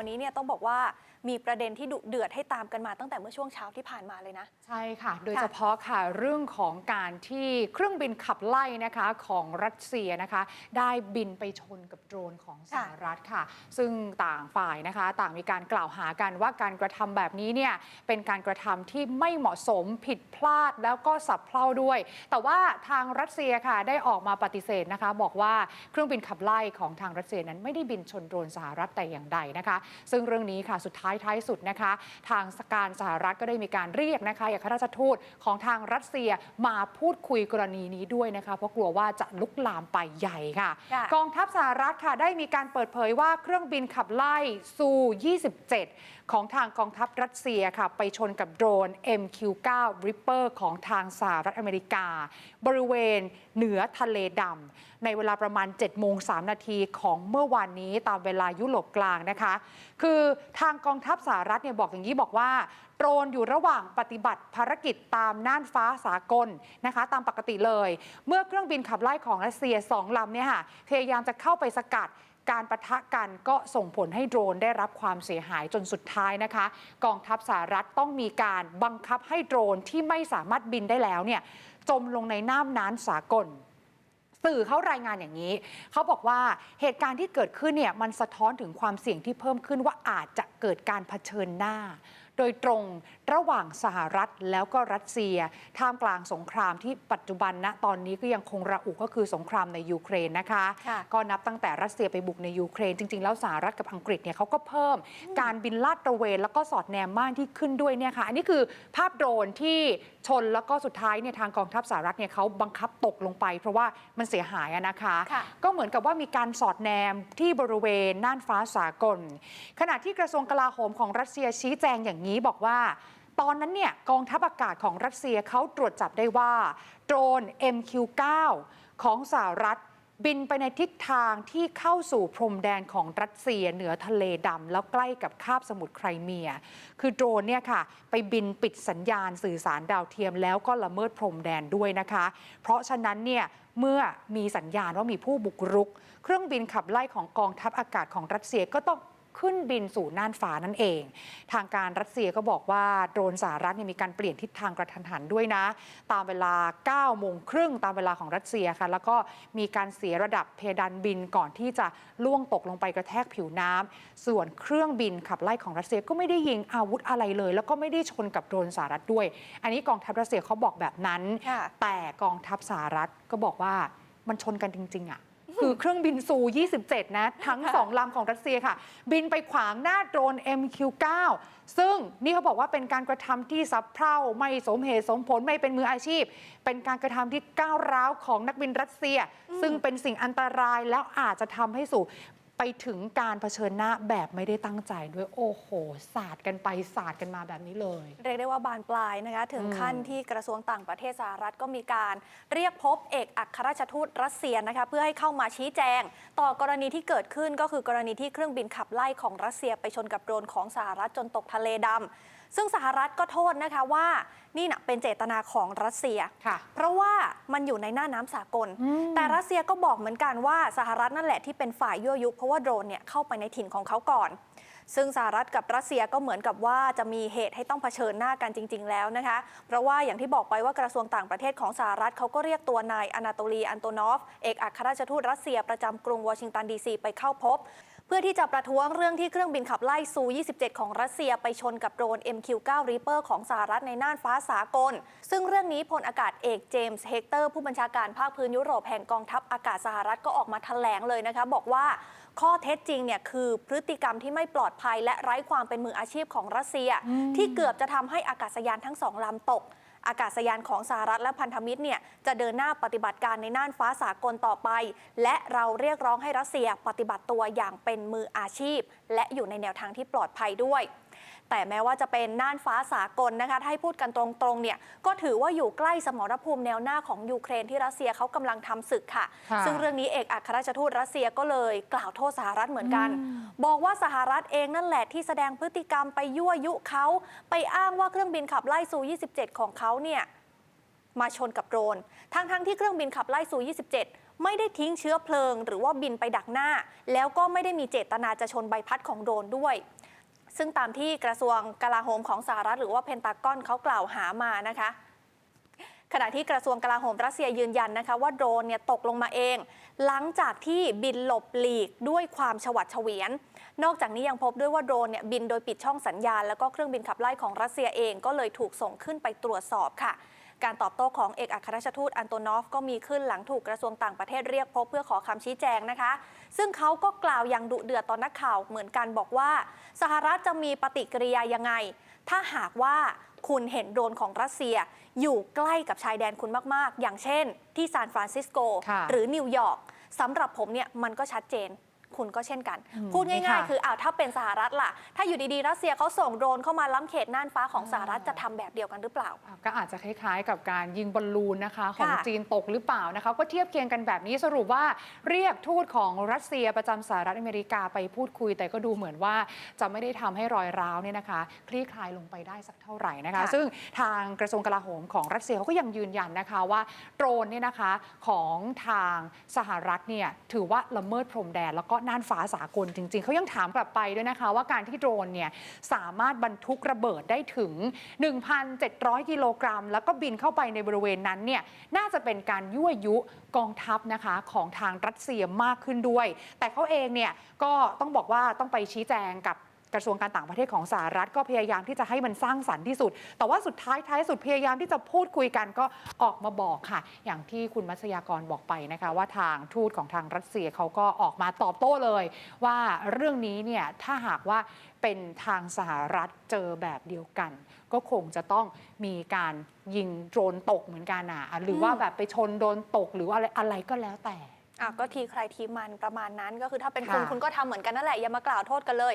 วันนี้เนี่ยต้องบอกว่ามีประเด็นที่ดุเดือดให้ตามกันมาตั้งแต่เมื่อช่วงเช้าที่ผ่านมาเลยนะ ใช่ค่ะ โดยเฉพาะค่ะเรื่องของการที่เครื่องบินขับไล่นะคะของรัสเซียนะคะ ได้บินไปชนกับโดรนของสหรัฐค่ะ ซึ่งต่างฝ่ายนะคะ ต่างมีการกล่าวหากันว่าการกระทำแบบนี้เนี่ยเป็นการกระทำที่ไม่เหมาะสมผิดพลาดแล้วก็สับเพร่าด้วย แต่ว่าทางรัสเซียค่ะได้ออกมาปฏิเสธนะคะ บอกว่าเครื่องบินขับไล่ของทางรัสเซียนั้นไม่ได้บินชนโดรนสหรัฐแต่อย่างใดนะคะซึ่งเรื่องนี้ค่ะสุดท้ายท้ายสุดนะคะ ทางการสหรัฐก็ได้มีการเรียกนะคะเอกอัครราชทูตของทางรัสเซียมาพูดคุยกรณีนี้ด้วยนะคะ เพราะกลัวว่าจะลุกลามไปใหญ่ค่ะค่ะกองทัพสหรัฐค่ะได้มีการเปิดเผยว่าเครื่องบินขับไล่ซู 27 ของทางกองทัพรัสเซียค่ะ ไปชนกับโดรน MQ9 Reaper ของทางสหรัฐอเมริกา บริเวณเหนือทะเลดำในเวลาประมาณ7โมง3นาทีของเมื่อวานนี้ตามเวลายุโรปกลางนะคะคือทางกองทัพสหรัฐเนี่ยบอกอย่างนี้บอกว่าโดรนอยู่ระหว่างปฏิบัติภารกิจตามน่านฟ้าสากลนะคะ ตามปกติเลย เมื่อเครื่องบินขับไล่ของรัสเซียสองลำเนี่ยค่ะพยายามจะเข้าไปสกัดการประทะกันก็ส่งผลให้โดรนได้รับความเสียหายจนสุดท้ายนะคะ กองทัพสหรัฐต้องมีการบังคับให้โดรนที่ไม่สามารถบินได้แล้วเนี่ยจมลงในน้ำน้ำสากล สื่อเขารายงานอย่างนี้ เขาบอกว่าเหตุการณ์ที่เกิดขึ้นเนี่ยมันสะท้อนถึงความเสี่ยงที่เพิ่มขึ้นว่าอาจจะเกิดการเผชิญหน้า โดยตรงระหว่างสหรัฐแล้วก็รัสเซีย ท่ามกลางสงครามที่ปัจจุบันณตอนนี้ก็ยังคงระอุก็คือสงครามในยูเครนนะคะค่ะก็นับตั้งแต่รัสเซียไปบุกในยูเครน จริง ๆ แล้วสหรัฐกับอังกฤษเนี่ยเขาก็เพิ่มการบินลาดตระเวน แล้วก็สอดแนมม่านที่ขึ้นด้วยเนี่ยค่ะอันนี้คือภาพโดรนที่ชนแล้วก็สุดท้ายเนี่ยทางกองทัพสหรัฐเนี่ยเขาบังคับตกลงไป เพราะว่ามันเสียหายอะนะคะค่ะก็เหมือนกับว่ามีการสอดแนมที่บริเวณน่านฟ้าสากล ขณะที่กระทรวงกลาโหมของรัสเซียชี้แจงอย่างนี้บอกว่า ตอนนั้นเนี่ยกองทัพอากาศของรัสเซียเขาตรวจจับได้ว่าโดรน MQ9 ของสหรัฐบินไปในทิศทางที่เข้าสู่พรมแดนของรัสเซียเหนือทะเลดำแล้วใกล้กับคาบสมุทรไครเมีย คือโดรนเนี่ยค่ะ ไปบินปิดสัญญาณสื่อสารดาวเทียมแล้วก็ละเมิดพรมแดนด้วยนะคะ เพราะฉะนั้นเนี่ยเมื่อมีสัญญาณว่ามีผู้บุกรุก เครื่องบินขับไล่ของกองทัพอากาศของรัสเซียก็ต้อง ขึ้นบินสู่น่านฟ้านั่นเอง ทางการรัสเซียก็บอกว่าโดรนสหรัฐเนี่ยมีการเปลี่ยนทิศทางกระทันหันด้วยนะ ตามเวลา9โมงครึ่งตามเวลาของรัสเซียค่ะ แล้วก็มีการเสียระดับเพดานบินก่อนที่จะล่วงตกลงไปกระแทกผิวน้ำส่วนเครื่องบินขับไล่ของรัสเซียก็ไม่ได้ยิงอาวุธอะไรเลย แล้วก็ไม่ได้ชนกับโดรนสหรัฐด้วย อันนี้กองทัพรัสเซียเขาบอกแบบนั้นค่ะแต่กองทัพสหรัฐก็บอกว่ามันชนกันจริงๆอะ คือเครื่องบินซู 27 นะ ทั้งค่ะสองลำของรัสเซียค่ะ บินไปขวางหน้าโดรน MQ9 ซึ่งนี่เขาบอกว่าเป็นการกระทำที่สับเพร่าไม่สมเหตุสมผลไม่เป็นมืออาชีพ เป็นการกระทำที่ก้าวร้าวของนักบินรัสเซีย ซึ่งเป็นสิ่งอันตรายแล้วอาจจะทำให้สู่ ไปถึงการเผชิญหน้าแบบไม่ได้ตั้งใจด้วยโอ้โหสาดกันไปสาดกันมาแบบนี้เลย เรียกได้ว่าบานปลายนะคะถึงอืมขั้นที่กระทรวงต่างประเทศสหรัฐก็มีการเรียกพบเอกอัครราชทูตรัสเซียนะคะเพื่อให้เข้ามาชี้แจง ต่อกรณีที่เกิดขึ้นก็คือกรณีที่เครื่องบินขับไล่ของรัสเซียไปชนกับโดรนของสหรัฐจนตกทะเลดำ ซึ่งสหรัฐก็โทษนะคะว่านี่นะเป็นเจตนาของรัสเซีย ค่ะ เพราะว่ามันอยู่ในหน้าน้ำสากล อืม แต่รัสเซียก็บอกเหมือนกันว่าสหรัฐนั่นแหละที่เป็นฝ่ายยั่วยุเพราะว่าโดรนเนี่ยเข้าไปในถิ่นของเขาก่อน ซึ่งสหรัฐกับรัสเซียก็เหมือนกับว่าจะมีเหตุให้ต้องเผชิญหน้ากันจริง ๆ แล้วนะคะ เพราะว่าอย่างที่บอกไปว่ากระทรวงต่างประเทศของสหรัฐเขาก็เรียกตัวนายอนาโตลีอันโตนอฟ เอกอัครราชทูตรัสเซียประจำกรุงวอชิงตันดีซีไปเข้าพบเพื่อที่จะประท้วงเรื่องที่เครื่องบินขับไล่ซู27 ของรัสเซียไปชนกับโดรน MQ9 Reaper ของสหรัฐในน่านฟ้าสากล ซึ่งเรื่องนี้พลอากาศเอกเจมส์เฮกเตอร์ผู้บัญชาการภาคพื้นยุโรปแห่งกองทัพอากาศสหรัฐก็ออกมาแถลงเลยนะคะบอกว่าข้อเท็จจริงเนี่ยคือพฤติกรรมที่ไม่ปลอดภัยและไร้ความเป็นมืออาชีพของรัสเซีย ที่เกือบจะทำให้อากาศยานทั้งสองลำตก อากาศยานของสหรัฐและพันธมิตรเนี่ยจะเดินหน้าปฏิบัติการในน่านฟ้าสากลต่อไป และเราเรียกร้องให้รัสเซียปฏิบัติตัวอย่างเป็นมืออาชีพ และอยู่ในแนวทางที่ปลอดภัยด้วย แต่แม้ว่าจะเป็นน่านฟ้าสากลนะคะถ้าให้พูดกันตรงๆเนี่ยก็ถือว่าอยู่ใกล้สมรภูมิแนวหน้าของยูเครนที่รัสเซียเขากำลังทำศึกค่ะค่ะ ซึ่งเรื่องนี้เอกอัครราชทูตรัสเซียก็เลยกล่าวโทษสหรัฐเหมือนกันอืมบอกว่าสหรัฐเองนั่นแหละที่แสดงพฤติกรรมไปยั่วยุเขาไปอ้างว่าเครื่องบินขับไล่ซู 27 ของเขาเนี่ยมาชนกับโดรน ทั้งๆที่เครื่องบินขับไล่ซู 27 ไม่ได้ทิ้งเชื้อเพลิง หรือว่าบินไปดักหน้า แล้วก็ไม่ได้มีเจตนาจะชนใบพัดของโดรนด้วย ซึ่งตามที่กระทรวงกลาโหมของสหรัฐหรือว่าเพนตากอนเขากล่าวหามานะคะ ขณะที่กระทรวงกลาโหมรัสเซียยืนยันนะคะ ว่าโดรนเนี่ยตกลงมาเอง หลังจากที่บินหลบหลีกด้วยความฉวัดเฉวียน นอกจากนี้ยังพบด้วยว่าโดรนเนี่ยบินโดยปิดช่องสัญญาณ แล้วก็เครื่องบินขับไล่ของรัสเซียเองก็เลยถูกส่งขึ้นไปตรวจสอบค่ะการตอบโต้ของเอกอัครราชทูตอันโตนอฟก็มีขึ้นหลังถูกกระทรวงต่างประเทศเรียกพบเพื่อขอคำชี้แจงนะคะ ซึ่งเขาก็กล่าวอย่างดุเดือดต่อนนักข่าวเหมือนกันบอกว่า สหรัฐจะมีปฏิกิริยายังไง ถ้าหากว่าคุณเห็นโดรนของรัสเซีย อยู่ใกล้กับชายแดนคุณมาก ๆ อย่างเช่น ที่ซานฟรานซิสโก หรือนิวยอร์กสำหรับผมเนี่ยมันก็ชัดเจน คุณก็เช่นกันอืมพูดง่ายค่ะๆคืออ้าวถ้าเป็นสหรัฐล่ะ ถ้าอยู่ดีๆ รัสเซียเขาส่งโดรนเข้ามาล้ำเขตน่านฟ้าของสหรัฐจะทำแบบเดียวกันหรือเปล่าอะก็อาจจะคล้ายๆ กับการยิงบอลลูนนะคะ ของค่ะจีนตกหรือเปล่านะคะ ก็เทียบเคียงกันแบบนี้สรุปว่าเรียกทูตของรัสเซียประจำสหรัฐอเมริกาไปพูดคุย แต่ก็ดูเหมือนว่าจะไม่ได้ทำให้รอยร้าวเนี่ยนะคะ คลี่คลายลงไปได้สักเท่าไหร่นะคะค่ะซึ่งทางกระทรวงกลาโหมของรัสเซียเขาก็ยังยืนยันนะคะว่าโดรนเนี่ยนะคะของทางสหรัฐเนี่ยถือว่าละเมิดพรมแดนแล้วก็น่านฟ้าสากลจริง ๆ เขายังถามกลับไปด้วยนะคะ ว่าการที่โดรนเนี่ยสามารถบรรทุกระเบิดได้ถึง 1,700 กิโลกรัม แล้วก็บินเข้าไปในบริเวณนั้นเนี่ยน่าจะเป็นการยั่วยุกองทัพนะคะของทางรัสเซียมากขึ้นด้วย แต่เขาเองเนี่ยก็ต้องบอกว่าต้องไปชี้แจงกับ กระทรวงการต่างประเทศของสหรัฐก็พยายามที่จะให้มันสร้างสรรค์ที่สุด แต่ว่าสุดท้ายท้ายสุดพยายามที่จะพูดคุยกันก็ออกมาบอกค่ะ อย่างที่คุณมัศยากรบอกไปนะคะ ว่าทางทูตของทางรัสเซียเขาก็ออกมาตอบโต้เลย ว่าเรื่องนี้เนี่ยถ้าหากว่าเป็นทางสหรัฐเจอแบบเดียวกัน ก็คงจะต้องมีการยิงโดรนตกเหมือนกันอะหรือว่าแบบไปชนโดรนตกหรือว่าอะไรอะไรก็แล้วแต่อะก็ทีใครทีมันประมาณนั้นก็คือถ้าเป็นคุณค่ะคุณก็ทำเหมือนกันนั่นแหละ อย่ามากล่าวโทษกันเลย